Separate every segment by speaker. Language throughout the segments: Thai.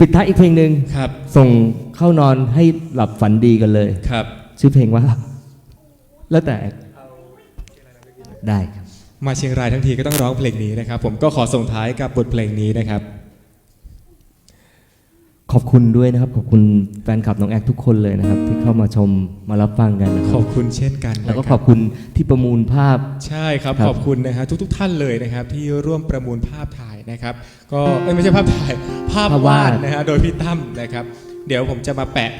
Speaker 1: ปิดท้ายอีกเพลงหนึ่ง
Speaker 2: ครับ
Speaker 1: ส่งเข้านอนให้หลับฝันดีกันเลย
Speaker 2: ครับ
Speaker 1: ชื่อเพลงว่า แล้วแต่ได้ครับ
Speaker 2: มาเชียงรายทั้งทีก็ต้องร้องเพลงนี้นะครับ ผมก็ขอส่งท้ายกับบทเพลงนี้นะครับ
Speaker 1: ขอบคุณด้วยนะครับ ขอบคุณแฟนคลับน้องแอคทุกคนเลยนะครับ ที่เข้ามาชมมารับฟังกันนะค
Speaker 2: ข
Speaker 1: รั
Speaker 2: อ
Speaker 1: บบ
Speaker 2: คุณเช่นกัน
Speaker 1: แล้วก็
Speaker 2: นะ
Speaker 1: ขอบคุณที่ประมูลภาพ
Speaker 2: ใช่ครับ
Speaker 1: ครับ
Speaker 2: ขอบคุณนะฮะทุก ๆ ท่านเลยนะครับ ที่ร่วมประมูลภาพถ่ายนะครับ ก็เอ้ยไม่ใช่ภาพถ่ายภาพวาดนะฮะโดยพี่ตั้มนะครับ เดี๋ยวผมจะมาแปะ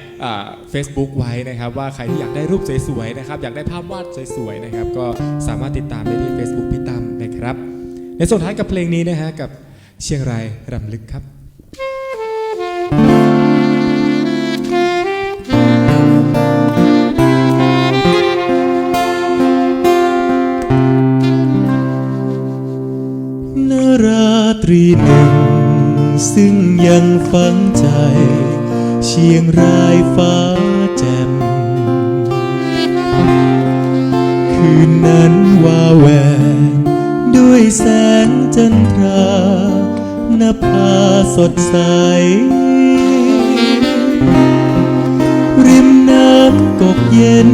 Speaker 2: เฟซบุ๊กไว้นะครับ ว่าใครที่อยากได้รูปสวยๆนะครับ อยากได้ภาพวาดสวยๆนะครับ ก็สามารถติดตามได้ที่ Facebook พี่ตั้มนะครับ ในส่วนท้ายกับเพลงนี้นะฮะกับเชียงรายรำลึกครับ
Speaker 3: ซึ่งยังฝังใจ เชียงรายฟ้าแจ่มคืนนั้นว่าแหวนด้วยแสงจันทรานภาสดใส ริมน้ำกกเย็น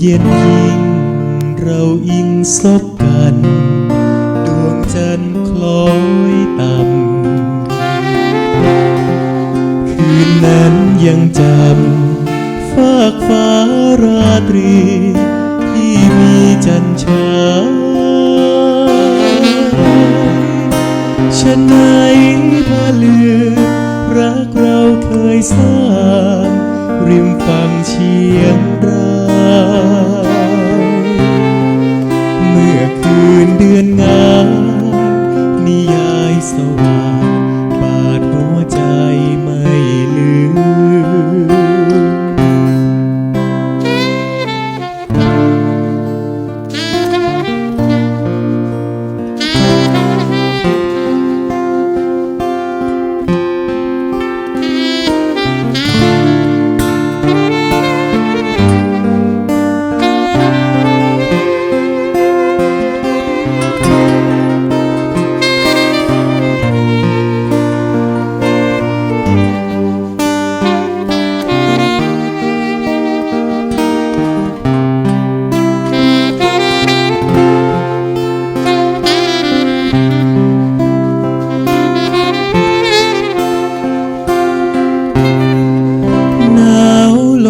Speaker 3: เย็นยิ่ง เราอิงซบกัน ดวงจันทร์คล้อยต่ำ คืนนั้นยังจำ ฟากฟ้าราตรี ที่มีจันทร์ฉายฉันไหนพาเลือ รักเราเคยสร้าง ริมฝั่งเชียงราย เมื่อคืนเดือนงานนิยายสว่างบ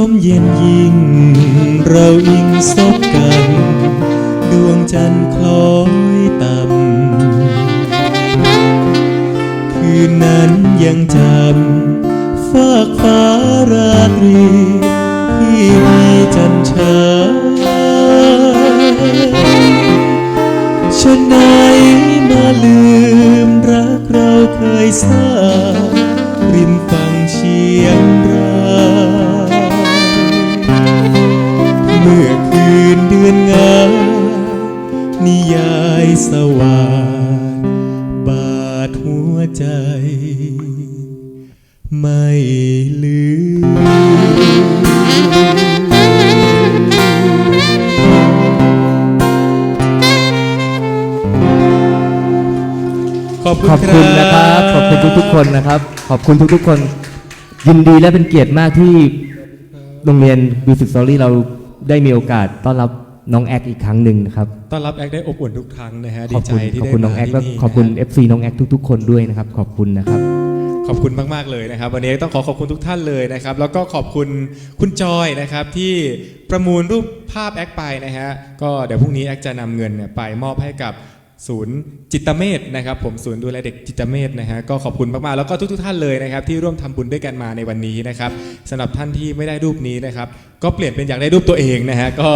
Speaker 3: มเย็นยิ่ง เราอิงซบกัน ดวงจันทร์คล้อยต่ำ คืนนั้นยังจำ ฟากฟ้าราตรี ที่มีจันทร์ฉายฉันไหนมาลืมรักเราเคยสร้างริมฝั่งเชียง ยายสว่างบาดหัวใจ ไม่ลืม
Speaker 2: ขอบคุณ
Speaker 1: ขอบคุณนะครับ ขอบคุณทุกๆคนนะครับ ขอบคุณทุกๆคน ยินดีและเป็นเกียรติมากที่โรงเรียนบิวสิกสตอรี่เราได้มีโอกาสต้อนรับ น้องแอคอีกครั้งหนึ่งนะครับ
Speaker 2: ต้อนรับแอคได้อบอุ่นทุกครั้งนะฮะ
Speaker 1: ข
Speaker 2: ดี
Speaker 1: อบ
Speaker 2: ใจ
Speaker 1: คุณ
Speaker 2: ที่
Speaker 1: ขอบ
Speaker 2: ได้
Speaker 1: คุณน้อง
Speaker 2: มา
Speaker 1: แอค
Speaker 2: ที่
Speaker 1: และ
Speaker 2: นี่
Speaker 1: ขอบคุณ
Speaker 2: นะฮะ
Speaker 1: FC น้องแอคทุก ๆ คนด้วยนะครับขอบคุณนะครับ
Speaker 2: ขอบคุณมาก ๆ เลยนะครับ วันนี้ต้องขอขอบคุณทุกท่านเลยนะครับ แล้วก็ขอบคุณคุณจอยนะครับที่ประมูลรูปภาพแอคไปนะฮะก็เดี๋ยวพรุ่งนี้แอคจะนำเงินเนี่ยไปมอบให้กับ
Speaker 3: ศูนย์จิตเมธนะครับผมศูนย์ดูแลเด็กจิตเมธนะฮะก็ขอบคุณมากๆแล้วก็ทุกๆท่านเลยนะครับที่ร่วมทำบุญด้วยกันมาในวันนี้นะครับสำหรับท่านที่ไม่ได้รูปนี้นะครับก็เปลี่ยนเป็นอยากได้รูปตัวเองนะฮะก็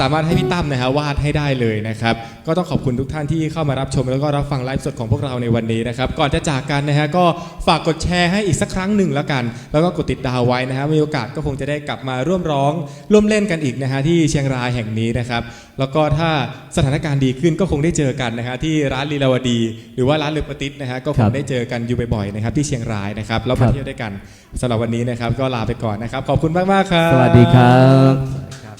Speaker 3: สามารถให้พี่ตั้มนะฮะวาดให้ได้เลยนะครับก็ต้องขอบคุณทุกท่านที่เข้ามารับชม แล้วก็รับฟังไลฟ์สดของพวกเราในวันนี้นะครับก่อนจะจากกันนะฮะก็ฝากกดแชร์ให้อีกสักครั้งหนึ่งแล้วกัน แล้วก็กดติดดาวไว้นะฮะมีโอกาสก็คงจะได้กลับมาร่วมร้องร่วมเล่นกันอีกนะฮะที่เชียงรายแห่งนี้นะครับแล้วก็ถ้าสถานการณ์ดีขึ้นก็คงได้เจอกันนะฮะที่ร้านลีลาวดี หรือว่าร้านเลอปติสนะฮะก็ค
Speaker 1: ครั
Speaker 3: ง
Speaker 1: บ
Speaker 3: ได้เจอกันอยู่บ่อยๆนะครับที่เชียงรายนะครับแล้ว
Speaker 1: ครั
Speaker 3: มา
Speaker 1: บ
Speaker 3: เที่ยวด้วยกันสำหรับวันนี้นะครับก็ลาไปก่อนนะครับขอบคุณมากๆครับ
Speaker 1: สวัสดีครับ